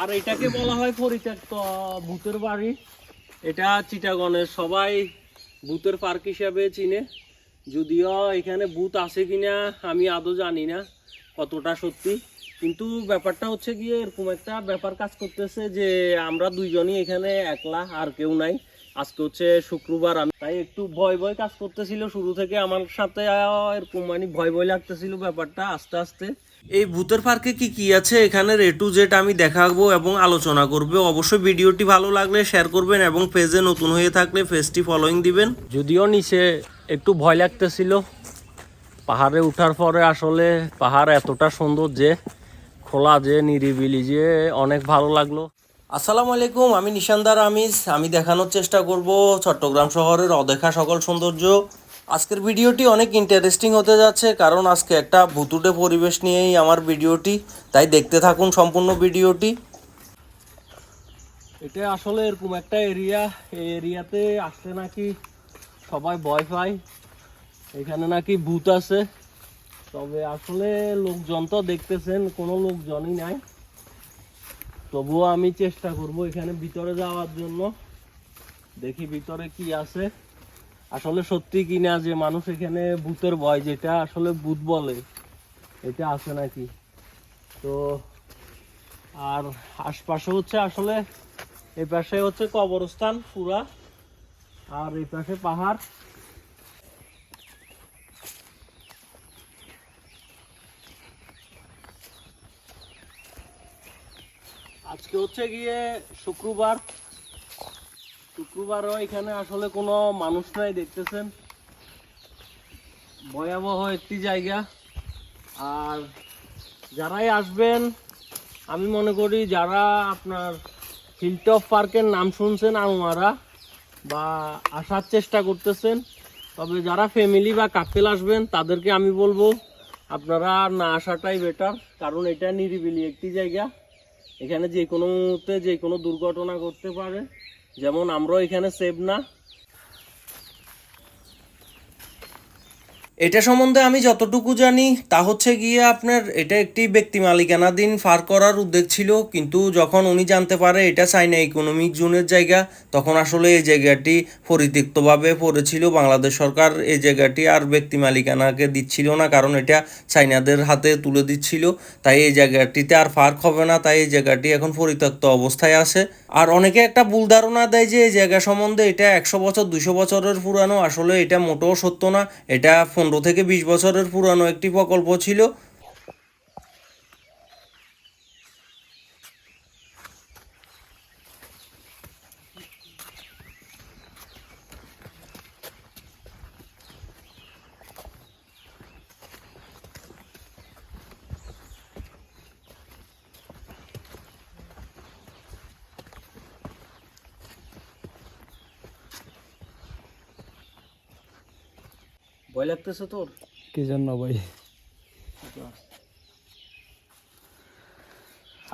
আর এটাকে বলা হয় পরিত্যক্ত ভূতের বাড়ি। এটা চিটাগনের সবাই ভূতের পার্ক হিসাবে চিনে। যদিও এখানে ভূত আছে কিনা আমি আদৌ জানি না কতটা সত্যি। কিন্তু ব্যাপারটা হচ্ছে গিয়ে এরকম একটা ব্যাপার কাজ করতেছে যে আমরা দুইজনই এখানে একলা, আর কেউ নাই। আজকে হচ্ছে শুক্রবার, আমি তাই একটু ভয় ভয় কাজ করতেছিল। শুরু থেকে আমার সাথে এরকম মানে ভয় ভয় লাগতেছিল ব্যাপারটা আস্তে আস্তে। এই ভূতের পার্কে কি কি আছে? এখানে রে টু জেড আমি দেখাবো এবং আলোচনা করবে। অবশ্যই ভিডিওটি ভালো লাগলে শেয়ার করবেন এবং পেজে নতুন হয়ে থাকলে পেজটি ফলোইং দিবেন। যদিও নিচে একটু ভয় লাগতেছিল। পাহাড়ে ওঠার পরে আসলে পাহাড় এতটা সুন্দর যে খোলা যে নিরিবিলি যে অনেক ভালো লাগল। আসসালামু আলাইকুম আমি নিশানদার আমিজ। আমি দেখানোর চেষ্টা করব চট্টগ্রাম শহরের অদেখা সকল সৌন্দর্য। আজকের ভিডিওটি অনেক ইন্টারেস্টিং হতে যাচ্ছে, কারণ আজকে একটা ভুতুটে পরিবেশ নিয়েই আমার ভিডিওটি। তাই দেখতে থাকুন সম্পূর্ণ ভিডিওটি। এটা আসলে এরকম একটা এরিয়া। এই এরিয়াতে আসলে নাকি সবাই ভয় পায়। এখানে নাকি ভূত আছে। তবে আসলে লোকজন তো দেখতেছেন, কোনো লোকজনই নাই। তবুও আমি চেষ্টা করব এখানে ভিতরে যাওয়ার জন্য। দেখি ভিতরে কি আছে। আসলে সত্যি কিনা যে মানুষ এখানে ভূতের ভয়, যেটা আসলে ভূত বলে, এটা আছে নাকি? তো, আর আশপাশে হচ্ছে আসলে এই পাশে হচ্ছে কবরস্থান পুরা, আর এই পাশে পাহাড়। আজকে হচ্ছে গিয়ে শুক্রবার শুক্রবারও এখানে আসলে কোনো মানুষ নাই, দেখতেছেন? ভয়াবহ একটি জায়গা। আর যারাই আসবেন, আমি মনে করি যারা আপনার হিলটপ পার্কের নাম শুনছেন আনোয়ারা বা আসার চেষ্টা করতেছেন, তবে যারা ফ্যামিলি বা কাপেল আসবেন, তাদেরকে আমি বলব, আপনারা না আসাটাই বেটার কারণ এটা নিরিবিলি একটি জায়গা। এখানে যে কোনো মুহূর্তে যে কোনো দুর্ঘটনা ঘটতে পারে। যেমন আমরাও এখানে সেভ না এটা সম্বন্ধে আমি যতটুকু জানি, তা হচ্ছে গিয়ে আপনার এটা একটি ব্যক্তি মালিকানাধীন ফার করার উদ্যোগ ছিল, কিন্তু যখন উনি জানতে পারে এটা চাইনা ইকোনমিক জোনের জায়গা, তখন আসলে এই জায়গাটি পরিত্যক্তভাবে পড়েছিল। বাংলাদেশ সরকার এই জায়গাটি আর ব্যক্তি মালিকানাকে দিচ্ছিল না, কারণ এটা চাইনাদের হাতে তুলে দিচ্ছিল। তাই এই জায়গাটিতে আর ফার্ক হবে না, তাই এই জায়গাটি এখন পরিত্যক্ত অবস্থায় আছে। আর অনেকে একটা ভুল ধারণা দেয় যে এই জায়গা সম্বন্ধে এটা একশো বছর দুশো বছরের পুরানো, আসলে এটা মোটেও সত্য না, এটা পনেরো থেকে বিশ বছরের পুরানো একটি প্রকল্প ছিল। ভয় লাগতেছে তোর? কি জন্য ভাই?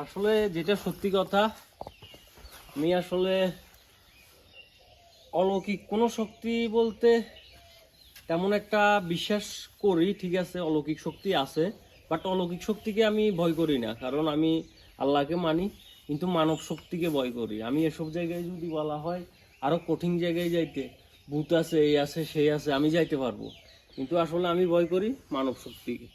আসলে যেটা সত্যি কথা আমি আসলে অলৌকিক কোনো শক্তি বলতে তেমন একটা বিশ্বাস করি ঠিক আছে অলৌকিক শক্তি আছে বাট অলৌকিক শক্তিকে আমি ভয় করি না কারণ আমি আল্লাহকে মানি কিন্তু মানব শক্তিকে ভয় করি। আমি এসব জায়গায় যদি বলা হয় আরও কঠিন জায়গায় যাইতে ভূত আছে এই আছে সেই আছে আমি যাইতে পারব। কিন্তু আসলে আমি ভয় করি মানব শক্তিকে।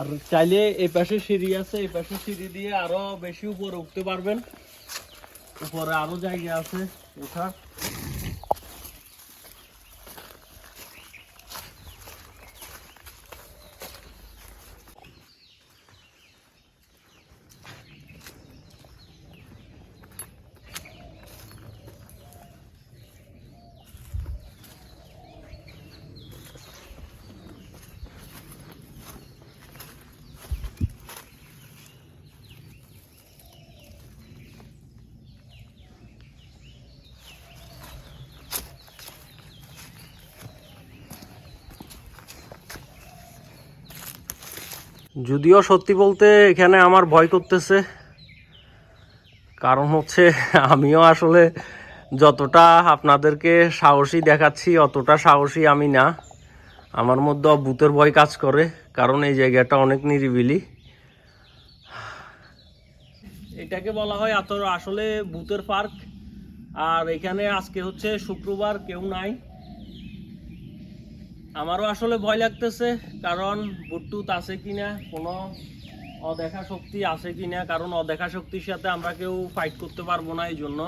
আর চাইলে এই পাশে সিঁড়ি আছে, এই পাশে সিঁড়ি দিয়ে আরও বেশি উপরে উঠতে পারবেন। উপরে আরও জায়গা আছে, ওঠার। যদিও সত্যি বলতে এখানে আমার ভয় করতেছে, কারণ হচ্ছে আমিও আসলে যতটা আপনাদেরকে সাহসী দেখাচ্ছি, অতটা সাহসী আমি না। আমার মধ্যে ভূতের ভয় কাজ করে, কারণ এই জায়গাটা অনেক নিরিবিলি। এটাকে বলা হয় এত আসলে ভূতের পার্ক। আর এখানে আজকে হচ্ছে শুক্রবার, কেউ নাই। আমারও আসলে ভয় লাগতেছে, কারণ বুটটুত আছে কিনা, কোনো অদেখা শক্তি আছে কিনা, কারণ অদেখা শক্তির সাথে আমরা কেউ ফাইট করতে পারব না এই জন্য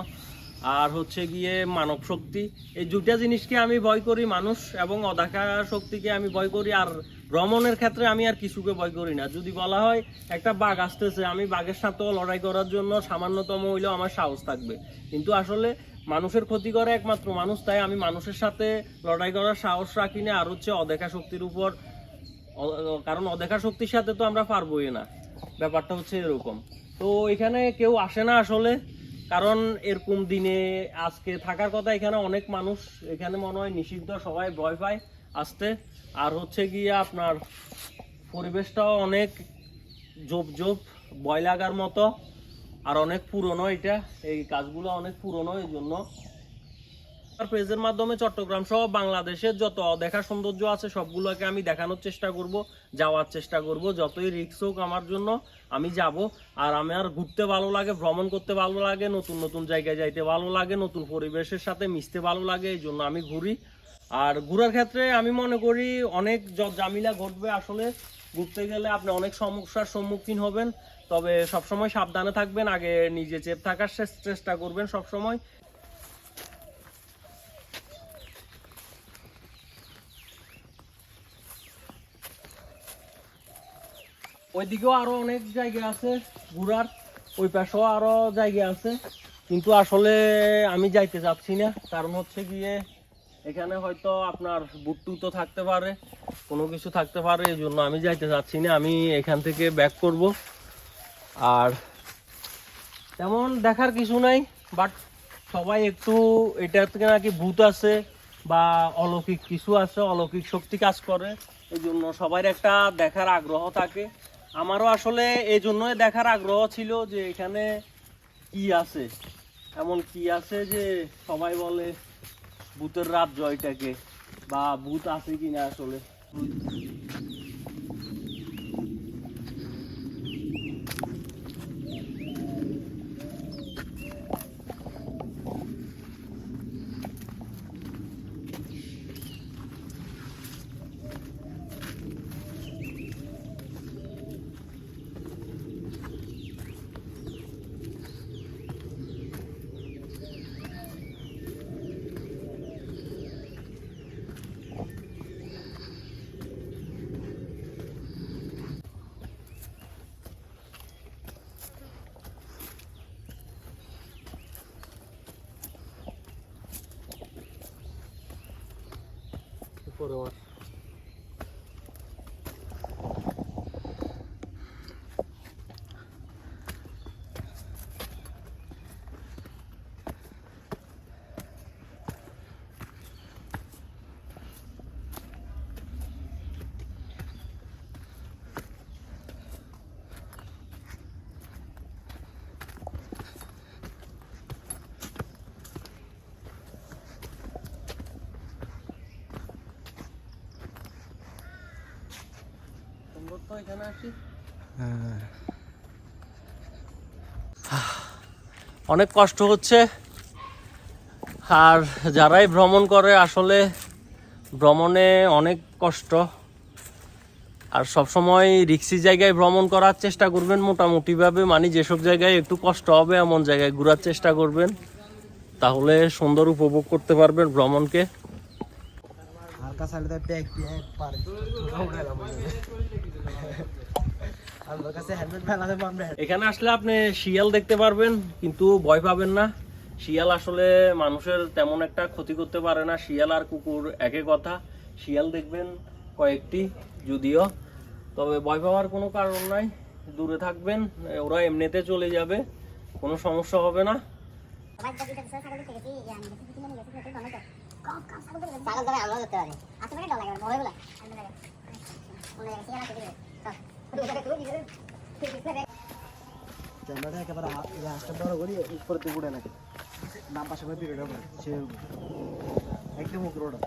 আর হচ্ছে গিয়ে মানব শক্তি, এই দুটা জিনিসকে আমি ভয় করি মানুষ, এবং অদেখা শক্তিকে আমি ভয় করি, আর ভ্রমণের ক্ষেত্রে আমি আর কিছুকে ভয় করি না। যদি বলা হয়, একটা বাঘ আসতেছে, আমি বাঘের সাথেও লড়াই করার জন্য সামান্যতম হইলেও আমার সাহস থাকবে। কিন্তু আসলে মানুষের ক্ষতি করে একমাত্র মানুষ, তাই আমি মানুষের সাথে লড়াই করার সাহস রাখি না, আর হচ্ছে অদেখা শক্তির উপর কারণ অদেখা শক্তির সাথে তো আমরা পারবোই না। ব্যাপারটা হচ্ছে এরকম। তো এখানে কেউ আসে না আসলে, কারণ এরকম দিনে, আজকে থাকার কথা এখানে অনেক মানুষ, এখানে মনে হয় নিষিদ্ধ, সবাই ভয় পায় আসতে। আর হচ্ছে গিয়ে আপনার পরিবেশটাও অনেক জোপ জোপ ভয় লাগার মতো। আর অনেক পুরনো এটা। এই কাজগুলো অনেক পুরনো, এই জন্য। আর পেজের মাধ্যমে চট্টগ্রাম সহ বাংলাদেশের যত দেখা সৌন্দর্য আছে, সবগুলোকে আমি দেখানোর চেষ্টা করব, যাওয়ার চেষ্টা করব, যতই রিক্স হোক আমার জন্য। আমি যাব, আর আমার ঘুরতে ভালো লাগে, ভ্রমণ করতে ভালো লাগে, নতুন নতুন জায়গায় যাইতে ভালো লাগে, নতুন পরিবেশের সাথে মিশতে ভালো লাগে, এই জন্য আমি ঘুরি। আর ঘোরার ক্ষেত্রে আমি মনে করি অনেক জামিলা ঘটবে আসলে। ঘুরতে গেলে আপনি অনেক সমস্যার সম্মুখীন হবেন। তবে সবসময় সাবধানে থাকবেন, আগে নিজে চেপ থাকার চেষ্টা করবেন সবসময়। ওইদিকেও আরও অনেক জায়গা আছে ঘোরার, ওই পাশেও আরও জায়গা আছে। কিন্তু আসলে আমি যাইতে চাচ্ছি না, কারণ হচ্ছে গিয়ে এখানে হয়তো আপনার বুট্টু তো থাকতে পারে, কোনো কিছু থাকতে পারে এই জন্য আমি যাইতে চাচ্ছি না। আমি এখান থেকে ব্যাক করব। আর তেমন দেখার কিছু নাই বাট সবাই একটু এটা থেকে নাকি ভূত আছে বা অলৌকিক কিছু আছে, অলৌকিক শক্তি কাজ করে এই জন্য সবার একটা দেখার আগ্রহ থাকে। আমারও আসলে এই জন্যই দেখার আগ্রহ ছিল যে এখানে কি আছে। এমন কি আছে যে সবাই বলে ভূতের রাত জয়টাকে, বা ভূত আছে কিনা আসলে। উপরে অনেক কষ্ট হচ্ছে। আর যারাই ভ্রমণ করে, আসলে ভ্রমণে অনেক কষ্ট। আর সবসময় রিক্সি জায়গায় ভ্রমণ করার চেষ্টা করবেন মোটামুটিভাবে। মানে যেসব জায়গায় একটু কষ্ট হবে, এমন জায়গায় ঘোরার চেষ্টা করবেন। তাহলে সুন্দর উপভোগ করতে পারবেন ভ্রমণকে। এখানে আসলে আপনি শিয়াল দেখতে পারবেন, কিন্তু ভয় পাবেন না। শিয়াল আসলে মানুষের তেমন একটা ক্ষতি করতে পারে না। শিয়াল আর কুকুর একে কথা। শিয়াল দেখবেন কয়েকটি, যদিও। তবে ভয় পাওয়ার কোনো কারণ নাই। দূরে থাকবেন, ওরা এমনিতে চলে যাবে, কোনো সমস্যা হবে না। চল ক্যামেরাটা একেবারে রাস্তা বড় করি উপরে দিয়ে উড়ে নাম পাশে করে সে একদম উপরে